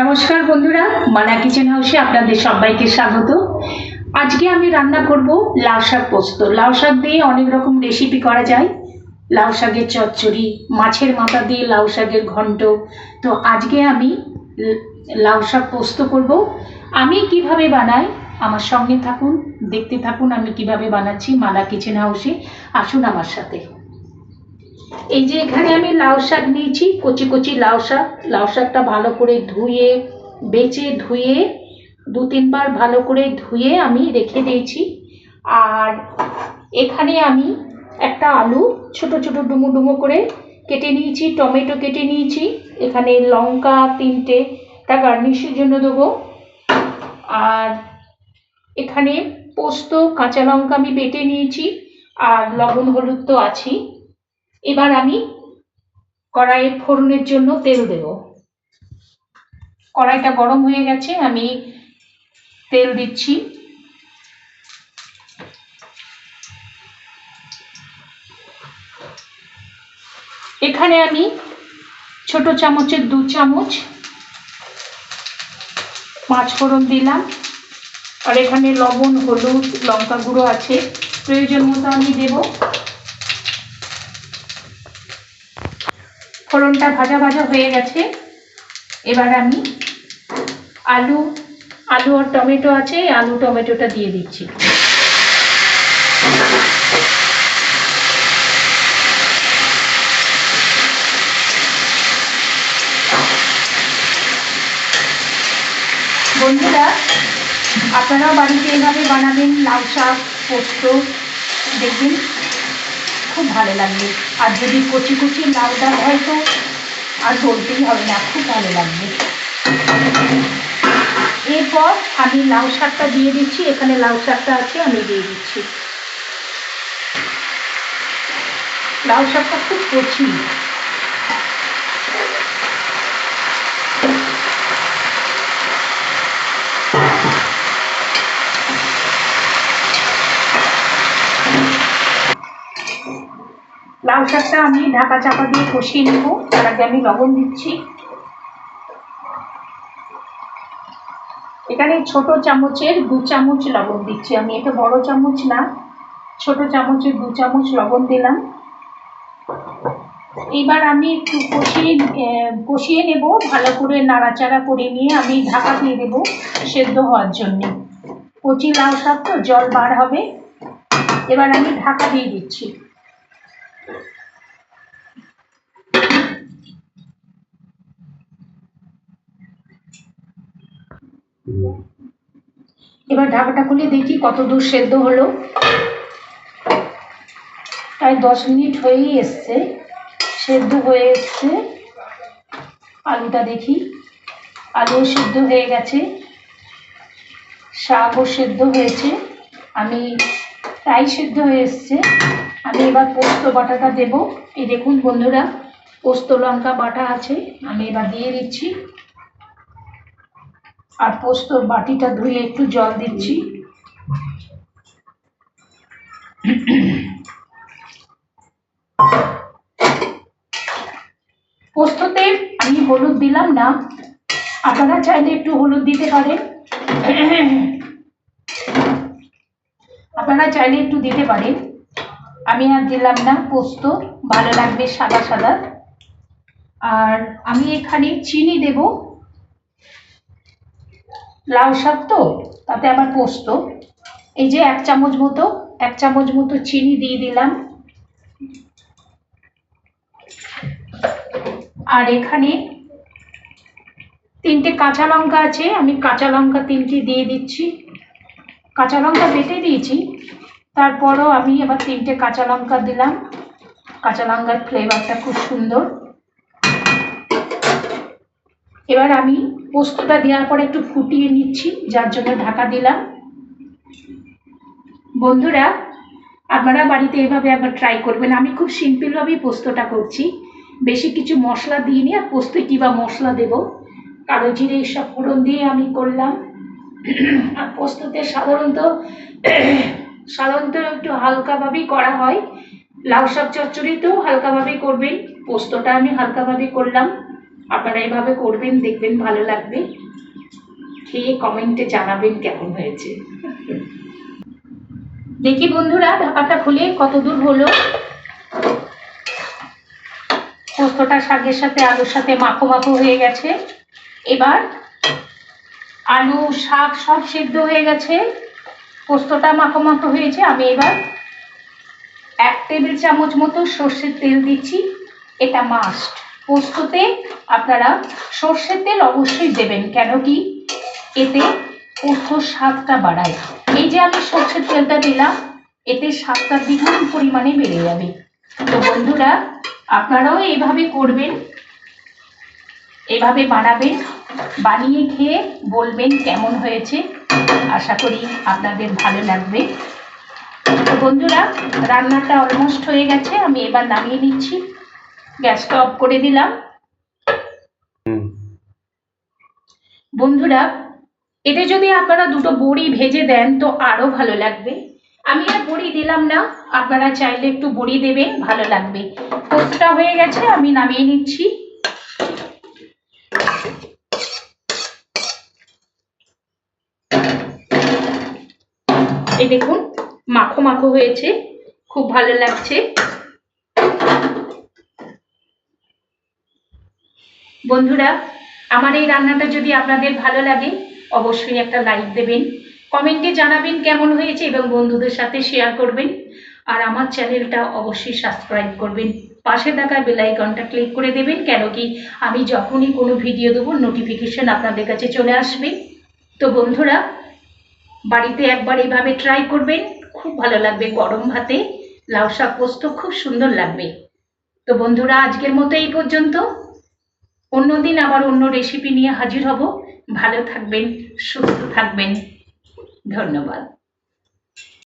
নমস্কার বন্ধুরা, মানা কিচেন হাউসে আপনাদের সবাইকে স্বাগত। আজকে আমি রান্না করব লাউ শাক পোস্ত। লাউ শাক দিয়ে অনেক রকম রেসিপি করা যায়। লাউ শাকের চচ্চড়ি, মাছের মাথা দিয়ে লাউ শাকের ঘন্ট। তো আজকে আমি লাউ শাক পোস্ত করব। আমি কীভাবে বানাই, আমার সঙ্গে থাকুন, দেখতে থাকুন আমি কীভাবে বানাচ্ছি মালা কিচেন হাউসে আসুন আমার সাথে। এই যে এখানে আমি লাউ শাক নিয়েছি, কচি কচি লাউ শাক। লাউ শাকটা ভালো করে ধুয়ে, বেচে ধুয়ে, দু তিনবার ভালো করে ধুয়ে আমি রেখে দিয়েছি। আর এখানে আমি একটা আলু ছোট ছোট ডুমো ডুমো করে কেটে নিয়েছি, টমেটো কেটে নিয়েছি। এখানে লঙ্কা তিনটে, তা গার্নিশের জন্য দেবো। আর এখানে পোস্ত, কাঁচা লঙ্কা আমি বেটে নিয়েছি, আর লবণ হলুদ তো আছেই। এবার আমি কড়াইয়ে ফোড়নের জন্য তেল দেব। কড়াইটা গরম হয়ে গেছে, আমি তেল দিচ্ছি। এখানে আমি ছোট চামচের দু চামচ পাঁচ ফোড়ন দিলাম। আর এখানে লবণ, হলুদ, লঙ্কা গুঁড়ো আছে, প্রয়োজন মতো আমি দেবো। ফোড়নটা ভাজা ভাজা হয়ে গেছে। এবার আমি আলু আলু আর টমেটো আছে আলু টমেটোটা দিয়ে দিচ্ছি। বন্ধুরা, আপনারাও বাড়িতে এভাবে বানাবেন, লাউ শাক, পোস্ত, দেখবেন খুব ভালো লাগবে আর যদি কচি কচি লাউ ডাল হয় তো আর বলতেই হবে না, খুব ভালো লাগবে। এরপর আমি লাউ শাকটা দিয়ে দিচ্ছি, এখানে লাউ শাকটা আছে, আমি দিয়ে দিচ্ছি। লাউ শাকটা খুব কচি। লাউ শাকটা আমি ঢাকা চাপা দিয়ে কষিয়ে নেব। তার আগে আমি লবণ দিচ্ছি। এখানে ছোট চামচের দু চামচ লবণ দিচ্ছি। আমি এটা বড় চামচ না, ছোট চামচের দু চামচ লবণ দিলাম। এবার আমি একটু কষিয়ে কষিয়ে নেব। ভালো করে নাড়াচাড়া করে নিয়ে আমি ঢাকা দিয়ে দেবো সেদ্ধ হওয়ার জন্য। কচি লাউ শাক তো জল বার হবে। এবার আমি ঢাকা দিয়ে দিচ্ছি। এবার ঢাকাটা খুলে দেখি কত দূর সেদ্ধ হলো। প্রায় দশ মিনিট হয়েই এসছে। সেদ্ধ হয়ে এসছে। আলুটা দেখি। আলুও সেদ্ধ হয়ে গেছে। শাকও সেদ্ধ হয়েছে। আমি প্রায় সেদ্ধ হয়ে এসছে। আমি এবার পোস্ত বাটাটা দেব। এই দেখুন বন্ধুরা, পোস্ত লঙ্কা বাটা আছে, আমি এবার দিয়ে দিচ্ছি। আর পোস্তর বাটিটা ধুয়ে একটু জল দিচ্ছি। পোস্ততে আমি হলুদ দিলাম না। আপনারা চাইলে একটু হলুদ দিতে পারেন। আপনারা চাইলে একটু দিতে পারেন। আমি আর দিলাম না, পোস্ত, ভালো লাগবে সাদা সাদা। আর আমি এখানে চিনি দেবো। লাউ শাক তো, তাতে আবার পোস্ত। এই যে এক চামচ মতো, এক চামচ মতো চিনি দিয়ে দিলাম। আর এখানে তিনটে কাঁচা লঙ্কা আছে, আমি কাঁচা লঙ্কা তিনটে দিয়ে দিচ্ছি। কাঁচা লঙ্কা বেটে দিয়েছি তারপরও আমি এবার তিনটে কাঁচা লঙ্কা দিলাম। কাঁচা লঙ্কার ফ্লেভারটা খুব সুন্দর। এবার আমি পোস্তটা দেওয়ার পরে একটু ফুটিয়ে নিচ্ছি, যার জন্য ঢাকা দিলাম। বন্ধুরা, আপনারা বাড়িতে এভাবে একবার ট্রাই করবেন। আমি খুব সিম্পলভাবেই পোস্তটা করছি। বেশি কিছু মশলা দিইনি, আর পোস্তে বা মশলা দেব? কালো জিরে এইসব ফোড়ন দিয়ে আমি করলাম। আর পোস্ততে সাধারণত সাধারণত একটু হালকাভাবেই করা হয়। লাউ শাক চচ্চড়িতেও হালকাভাবেই করবেন, পোস্তটা আমি হালকাভাবেই করলাম। আপনারা এভাবে করবেন, দেখবেন ভালো লাগবে। খেয়ে কমেন্টে জানাবেন কেমন হয়েছে। দেখি বন্ধুরা ঢাকাটা খুলে কত দূর হলো। পোস্তটা শাকের সাথে, আলুর সাথে মাখো মাখো হয়ে গেছে। এবার আলু, শাক সব সেদ্ধ হয়ে গেছে। পোস্তটা মাখো মাখো হয়েছে, আমি এবার এক টেবিল চামচ মতো সর্ষের তেল দিচ্ছি। এটা মাস্ট পোস্ততে আপনারা সর্ষের তেল অবশ্যই দেবেন, কেন কি এতে পোস্তর স্বাদটা বাড়ায়। এই যে আমি সর্ষের তেলটা দিলাম, এতে স্বাদটা দ্বিগুণ পরিমাণে বেড়ে যাবে। তো বন্ধুরা, আপনারাও এইভাবে করবেন, এভাবে বানাবেন, বানিয়ে খেয়ে বলবেন কেমন হয়েছে। আশা করি আপনাদের ভালো লাগবে। তো বন্ধুরা রান্নাটা অলমোস্ট হয়ে গেছে আমি এবার নামিয়ে নিচ্ছি। গ্যাসটা অফ করে দিলাম। বন্ধুরা এতে যদি আপনারা দুটো বড়ি ভেজে দেন তো আরও ভালো লাগবে। আমি আর বড়ি দিলাম না আপনারা চাইলে একটু বড়ি দেবেন ভালো লাগবে। পোস্তটা হয়ে গেছে আমি নামিয়ে নিচ্ছি। এই দেখুন, মাখো মাখো হয়েছে, খুব ভালো লাগছে। বন্ধুরা, আমার এই রান্নাটা যদি আপনাদের ভালো লাগে, অবশ্যই একটা লাইক দেবেন, কমেন্টে জানাবেন কেমন হয়েছে এবং বন্ধুদের সাথে শেয়ার করবেন। আর আমার চ্যানেলটা অবশ্যই সাবস্ক্রাইব করবেন, পাশে থাকা বেল আইকনটা ক্লিক করে দেবেন, কেন কি আমি যখনই কোনো ভিডিও দেবো নোটিফিকেশন আপনাদের কাছে চলে আসবে। তো বন্ধুরা বাড়িতে একবার এভাবে ট্রাই করবেন, খুব ভালো লাগবে গরম ভাতে। লাউ শাক পোস্ত খুব সুন্দর লাগবে। তো বন্ধুরা, আজকের মতো এই পর্যন্ত। অন্যদিন আবার অন্য রেসিপি নিয়ে হাজির হব। ভালো থাকবেন, সুস্থ থাকবেন। ধন্যবাদ।